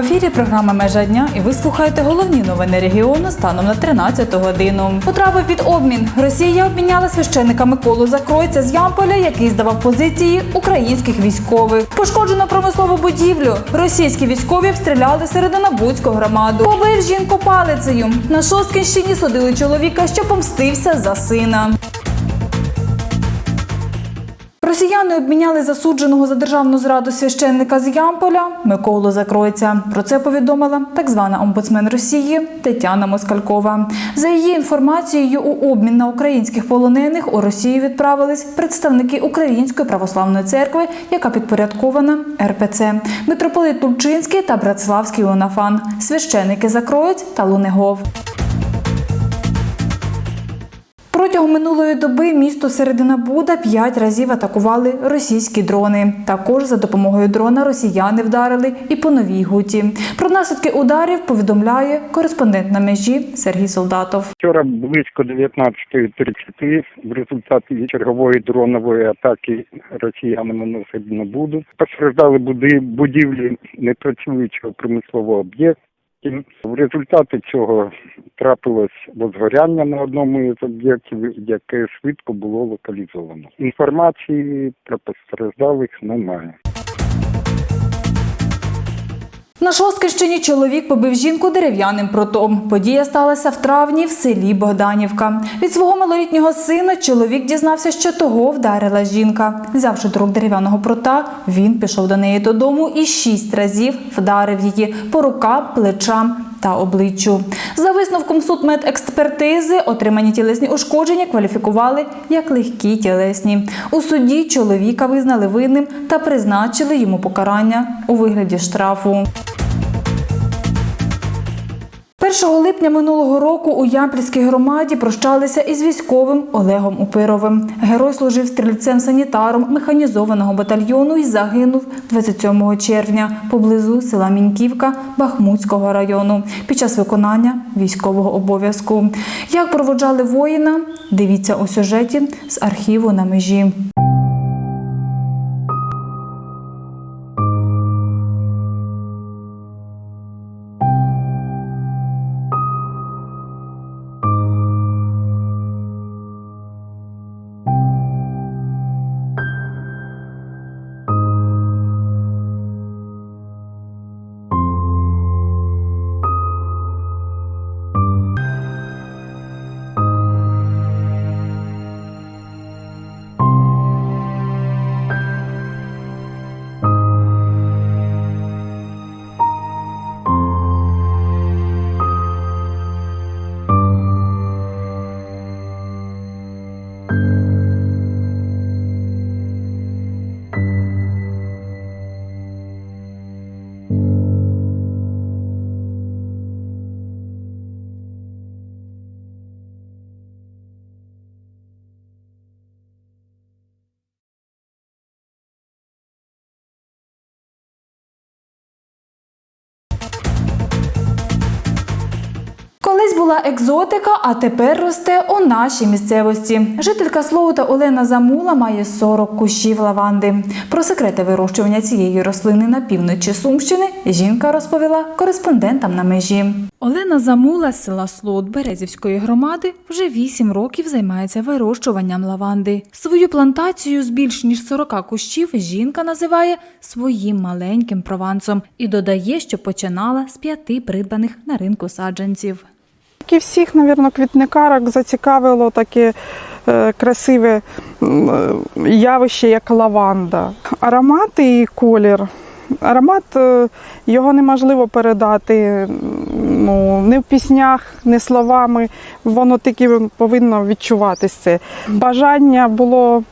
ефірі програма Межа дня і ви слухаєте головні новини регіону станом на 13 годину. Потрапив під обмін. Росія обміняла священника Миколу Закройця з Ямполя, який здавав позиції українських військових. Пошкоджено промислову будівлю. Російські військові обстріляли серединобудську громаду. Побив жінку палицею. На Шосткинщині судили чоловіка, що помстився за сина. Росіяни обміняли засудженого за державну зраду священника з Ямполя Миколу Закройця. Про це повідомила так звана омбудсмен Росії Тетяна Москалькова. За її інформацією, у обмін на українських полонених у Росію відправились представники Української православної церкви, яка підпорядкована РПЦ, митрополит Тульчинський та Братславський Онафан, священики Закроєць та Лунегов. Протягом минулої доби місто Середина Буда п'ять разів атакували російські дрони. Також за допомогою дрона росіяни вдарили і по новій гуті. Про наслідки ударів повідомляє кореспондент на межі Сергій Солдатов. Вчора близько 19.30 в результаті чергової дронової атаки росіянами на Сибнобуду постраждали буди- будівлі непрацюючого промислового об'єкту. В результаті цього трапилось возгоряння на одному із об'єктів, яке швидко було локалізовано. Інформації про постраждалих немає. На Шосткищині чоловік побив жінку дерев'яним протом. Подія сталася в травні в селі Богданівка. Від свого малолітнього сина чоловік дізнався, що того вдарила жінка. Взявши до дерев'яного прота, він пішов до неї додому і шість разів вдарив її по рукам, плечам та обличчю. За висновком судмедекспертизи, отримані тілесні ушкодження кваліфікували як легкі тілесні. У суді чоловіка визнали винним та призначили йому покарання у вигляді штрафу. 1 липня минулого року у Ямпільській громаді прощалися із військовим Олегом Упировим. Герой служив стрільцем-санітаром механізованого батальйону і загинув 27 червня поблизу села Міньківка Бахмутського району під час виконання військового обов'язку. Як проводжали воїна? Дивіться у сюжеті з архіву на межі. Колись була екзотика, а тепер росте у нашій місцевості. Жителька Слоута Олена Замула має 40 кущів лаванди. Про секрети вирощування цієї рослини на півночі Сумщини жінка розповіла кореспондентам на межі. Олена Замула з села Слоут Березівської громади вже 8 років займається вирощуванням лаванди. Свою плантацію з більш ніж 40 кущів жінка називає своїм маленьким провансом і додає, що починала з п'яти придбаних на ринку саджанців. І всіх, мабуть, квітникарок зацікавило таке е, красиве е, явище, як лаванда. Аромат і колір. Аромат е, його неможливо передати ну, ні в піснях, ні словами. Воно тільки повинно відчуватися. Бажання було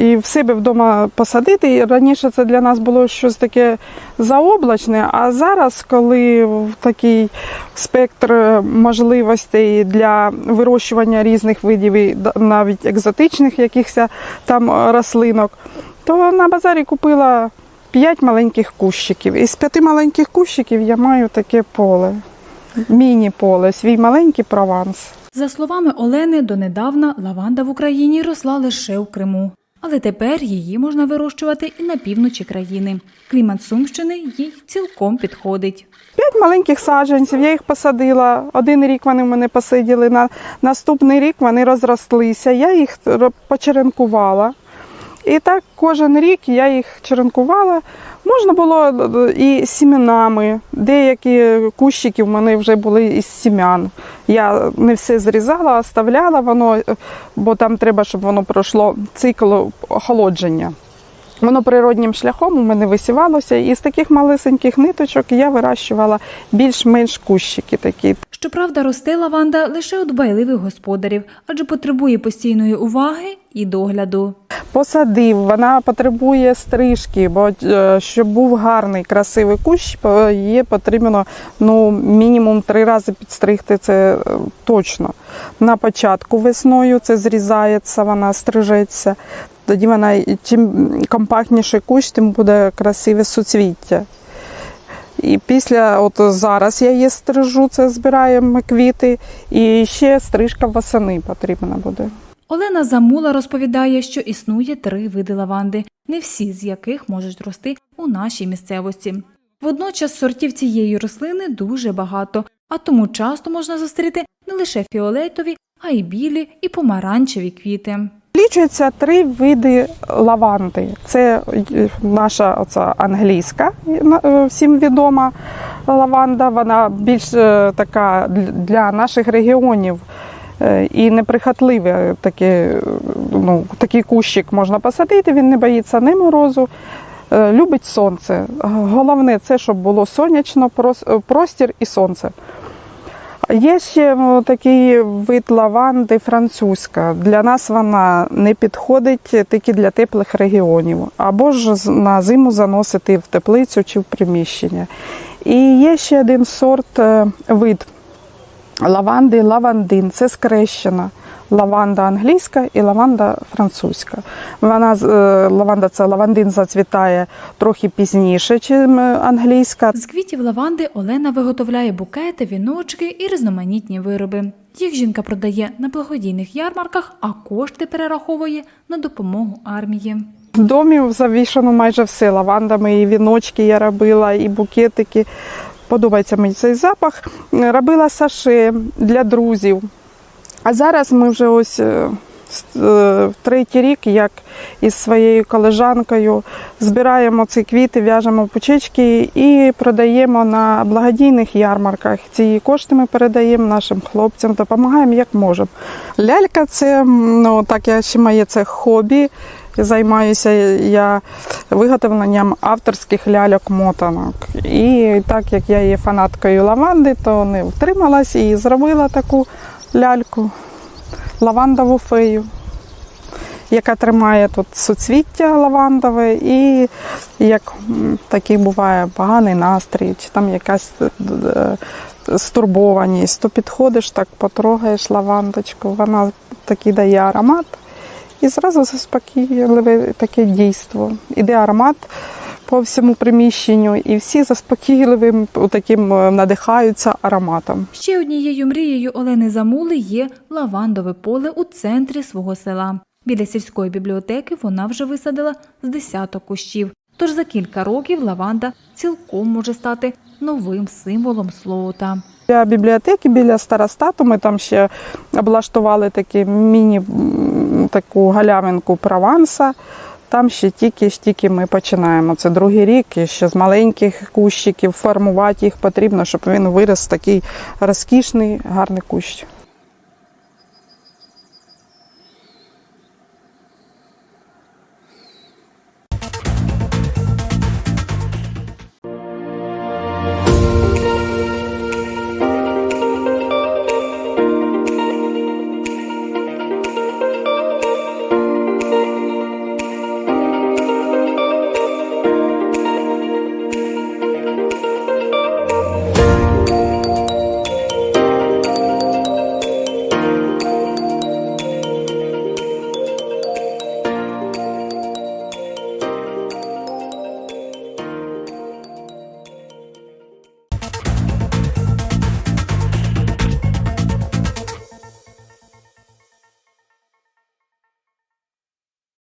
і в себе вдома посадити. І раніше це для нас було щось таке заоблачне, а зараз, коли такий спектр можливостей для вирощування різних видів, і навіть екзотичних якихось там рослинок, то на базарі купила п'ять маленьких кущиків. Із п'яти маленьких кущиків я маю таке поле, міні-поле, свій маленький прованс. За словами Олени, донедавна лаванда в Україні росла лише у Криму. Але тепер її можна вирощувати і на півночі країни. Клімат Сумщини їй цілком підходить. П'ять маленьких саджанців, я їх посадила. Один рік вони в мене посиділи. На наступний рік вони розрослися. Я їх почеренкувала. І так кожен рік я їх черенкувала. Можна було е, і сімінами. Деякі кущики в мене вже були із сім'ян. Я не все зрізала, оставляла воно, е, бо там треба, щоб воно пройшло цикл охолодження. Воно природнім шляхом у мене висівалося, і з таких малесеньких ниточок я вирощувала більш-менш кущики такі. Щоправда, росте лаванда лише у дбайливих господарів, адже потребує постійної уваги і догляду. Посадив, вона потребує стрижки, бо е, щоб був гарний, красивий кущ, по- її потрібно ну, мінімум три рази підстригти, це е, точно. На початку весною це зрізається, вона стрижеться. Тоді вона чим компактніший кущ, тим буде красиве суцвіття. І після, от зараз я її стрижу, це збираємо квіти, і ще стрижка восени потрібна буде. Олена Замула розповідає, що існує три види лаванди, не всі з яких можуть рости у нашій місцевості. Водночас сортів цієї рослини дуже багато, а тому часто можна зустріти не лише фіолетові, а й білі і помаранчеві квіти. Лічується три види лаванди. Це е, наша оця англійська, е, всім відома лаванда. Вона більш е, така для наших регіонів і неприхотливе. Таке, е, ну, такий кущик можна посадити, він не боїться ні морозу. е, Любить сонце. Головне це, щоб було сонячно, е, простір і сонце. Є ще такий вид лаванди французька. Для нас вона не підходить тільки для теплих регіонів, або ж на зиму заносити в теплицю чи в приміщення. І є ще один сорт е, вид лаванди лавандин. Це скрещена. Лаванда англійська і лаванда французька. Вона е, лаванда це лавандин зацвітає трохи пізніше, ніж англійська. З квітів лаванди Олена виготовляє букети, віночки і різноманітні вироби. Їх жінка продає на благодійних ярмарках, а кошти перераховує на допомогу армії. В домі завішано майже все лавандами, і віночки я робила, і букетики. Подобається мені цей запах. Робила саше для друзів. А зараз ми вже ось е, е, третій рік, як із своєю колежанкою збираємо ці квіти, в'яжемо пучечки і продаємо на благодійних ярмарках. Ці кошти ми передаємо нашим хлопцям, допомагаємо як можемо. Лялька це ну так я ще моє це хобі. Займаюся я виготовленням авторських ляльок-мотанок. І так як я є фанаткою лаванди, то не втрималась і зробила таку ляльку лавандову фею, яка тримає тут суцвіття лавандове, і як такий буває поганий настрій, чи там якась е, е, стурбованість, то підходиш, так потрогаєш лавандочку, вона такий дає аромат. І зразу заспокійливе таке дійство. Іде аромат по всьому приміщенню, і всі заспокійливим таким е, надихаються ароматом. Ще однією мрією Олени Замули є лавандове поле у центрі свого села. Біля сільської бібліотеки вона вже висадила з десяток кущів. Тож за кілька років лаванда цілком може стати новим символом Слоута. Біля бібліотеки, біля старостату, ми там ще облаштували такі міні таку галявинку Прованса. Там ще тільки ж тільки ми починаємо. Це другий рік, і ще з маленьких кущиків формувати їх потрібно, щоб він виріс такий розкішний, гарний кущ.